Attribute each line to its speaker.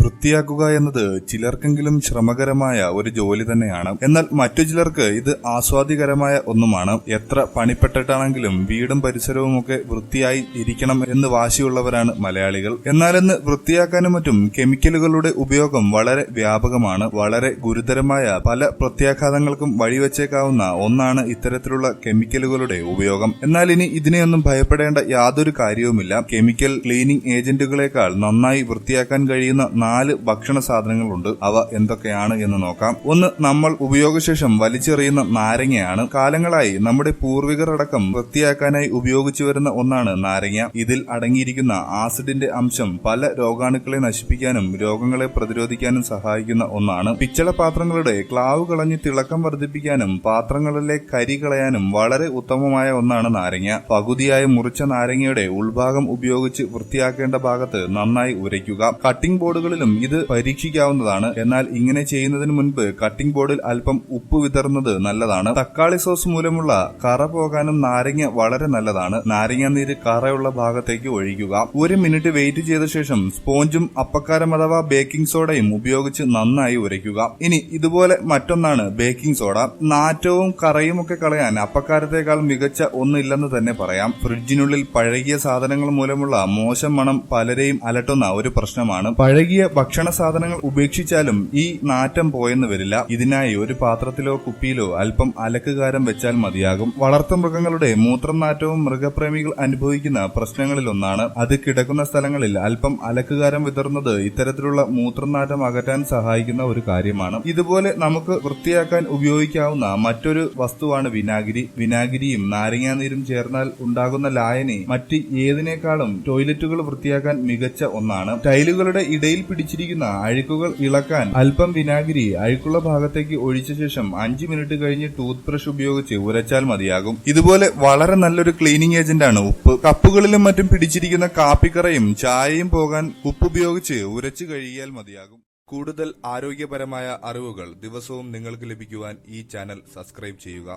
Speaker 1: വൃത്തിയാക്കുക എന്നത് ചിലർക്കെങ്കിലും ശ്രമകരമായ ഒരു ജോലി തന്നെയാണ്. എന്നാൽ മറ്റു ചിലർക്ക് ഇത് ആസ്വാദികരമായ ഒന്നുമാണ്. എത്ര പണിപ്പെട്ടിട്ടാണെങ്കിലും വീടും പരിസരവും ഒക്കെ വൃത്തിയായി ഇരിക്കണം എന്ന് വാശിയുള്ളവരാണ് മലയാളികൾ. എന്നാൽ ഇന്ന് വൃത്തിയാക്കാനും മറ്റും കെമിക്കലുകളുടെ ഉപയോഗം വളരെ വ്യാപകമാണ്. വളരെ ഗുരുതരമായ പല പ്രത്യാഘാതങ്ങൾക്കും വഴിവെച്ചേക്കാവുന്ന ഒന്നാണ് ഇത്തരത്തിലുള്ള കെമിക്കലുകളുടെ ഉപയോഗം. എന്നാൽ ഇനി ഇതിനെയൊന്നും ഭയപ്പെടേണ്ട യാതൊരു കാര്യവുമില്ല. കെമിക്കൽ ക്ലീനിംഗ് ഏജന്റുകളെക്കാൾ നന്നായി വൃത്തിയാക്കാൻ കഴിയുന്ന നാല് ഭക്ഷണ സാധനങ്ങളുണ്ട്. അവ എന്തൊക്കെയാണ് എന്ന് നോക്കാം. ഒന്ന് നമ്മൾ ഉപയോഗശേഷം വലിച്ചെറിയുന്ന നാരങ്ങയാണ് കാലങ്ങളായി നമ്മുടെ പൂർവികർ അടക്കം വൃത്തിയാക്കാനായി ഉപയോഗിച്ചു വരുന്ന ഒന്നാണ് നാരങ്ങ. ഇതിൽ അടങ്ങിയിരിക്കുന്ന ആസിഡിന്റെ അംശം പല രോഗാണുക്കളെ നശിപ്പിക്കാനും രോഗങ്ങളെ പ്രതിരോധിക്കാനും സഹായിക്കുന്ന ഒന്നാണ്. പിച്ചള പാത്രങ്ങളുടെ ക്ലാവ് കളഞ്ഞ് തിളക്കം വർദ്ധിപ്പിക്കാനും പാത്രങ്ങളിലെ കരി കളയാനും വളരെ ഉത്തമമായ ഒന്നാണ് നാരങ്ങ. പകുതിയായി മുറിച്ച നാരങ്ങയുടെ ഉൾഭാഗം ഉപയോഗിച്ച് വൃത്തിയാക്കേണ്ട ഭാഗത്ത് നന്നായി ഉരയ്ക്കുക. കട്ടിംഗ് ബോർഡുകളിലും ഇത് പരീക്ഷിക്കാവുന്നതാണ്. എന്നാൽ ഇങ്ങനെ ചെയ്യുന്നതിന് മുൻപ് കട്ടിംഗ് ബോർഡിൽ അല്പം ഉപ്പ് വിതറുന്നത് നല്ലതാണ്. തക്കാളി സോസ് മൂലമുള്ള കറ പോകാനും നാരങ്ങ വളരെ നല്ലതാണ്. നാരങ്ങ നീര് കറയുള്ള ഭാഗത്തേക്ക് ഒഴിക്കുക. ഒരു മിനിറ്റ് വെയിറ്റ് ചെയ്ത ശേഷം സ്പോഞ്ചും അപ്പക്കാരം അഥവാ ബേക്കിംഗ് സോഡയും ഉപയോഗിച്ച് നന്നായി ഉരയ്ക്കുക. ഇനി ഇതുപോലെ മറ്റൊന്നാണ് ബേക്കിംഗ് സോഡ നാറ്റവും കറയും ഒക്കെ കളയാൻ അപ്പക്കാരത്തേക്കാൾ മികച്ച ഒന്നില്ലെന്ന് തന്നെ പറയാം. ഫ്രിഡ്ജിനുള്ളിൽ പഴകിയ സാധനങ്ങൾ മൂലമുള്ള മോശം മണം പലരെയും അലട്ടുന്ന ഒരു പ്രശ്നമാണ്. പഴകിയ ഭക്ഷണ സാധനങ്ങൾ ഉപേക്ഷിച്ചാലും ഈ നാറ്റം പോയെന്ന് വരില്ല. ഇതിനായി ഒരു പാത്രത്തിലോ കുപ്പിയിലോ അല്പം അലക്കുകാരം വെച്ചാൽ മതിയാകും. വളർത്തുമൃഗങ്ങളുടെ മൂത്രം നാറ്റവും മൃഗപ്രേമികൾ അനുഭവിക്കുന്ന പ്രശ്നങ്ങളിലൊന്നാണ്. അത് കിടക്കുന്ന സ്ഥലങ്ങളിൽ അല്പം അലക്കുകാരം വിതറുന്നത് ഇത്തരത്തിലുള്ള മൂത്രനാറ്റം അകറ്റാൻ സഹായിക്കുന്ന ഒരു കാര്യമാണ്. ഇതുപോലെ നമുക്ക് വൃത്തിയാക്കാൻ ഉപയോഗിക്കാവുന്ന മറ്റൊരു വസ്തുവാണ് വിനാഗിരി. വിനാഗിരിയും നാരങ്ങാനീരും ചേർന്നാൽ ഉണ്ടാകുന്ന ലായനി മറ്റ് ഏതിനേക്കാളും ടോയ്ലറ്റുകൾ വൃത്തിയാക്കാൻ മികച്ച ഒന്നാണ്. ടൈലുകളുടെ ഇടയിൽ പിടിച്ചിരിക്കുന്ന അഴുക്കുകൾ ഇളക്കാൻ അല്പം വിനാഗിരി അഴുക്കുള്ള ഭാഗത്തേക്ക് ഒഴിച്ച ശേഷം അഞ്ച് മിനിറ്റ് കഴിഞ്ഞ് ടൂത്ത് ബ്രഷ് ഉപയോഗിച്ച് ഉരച്ചാൽ മതിയാകും. ഇതുപോലെ വളരെ നല്ലൊരു ക്ലീനിങ് ഏജന്റാണ്. ഉപ്പ് കപ്പുകളിലും മറ്റും പിടിച്ചിരിക്കുന്ന കാപ്പിക്കറയും ചായയും പോകാൻ ഉപ്പ് ഉപയോഗിച്ച് ഉരച്ചു കഴുകിയാൽ മതിയാകും. കൂടുതൽ ആരോഗ്യപരമായ അറിവുകൾ ദിവസവും നിങ്ങൾക്ക് ലഭിക്കുവാൻ ഈ ചാനൽ സബ്സ്ക്രൈബ് ചെയ്യുക.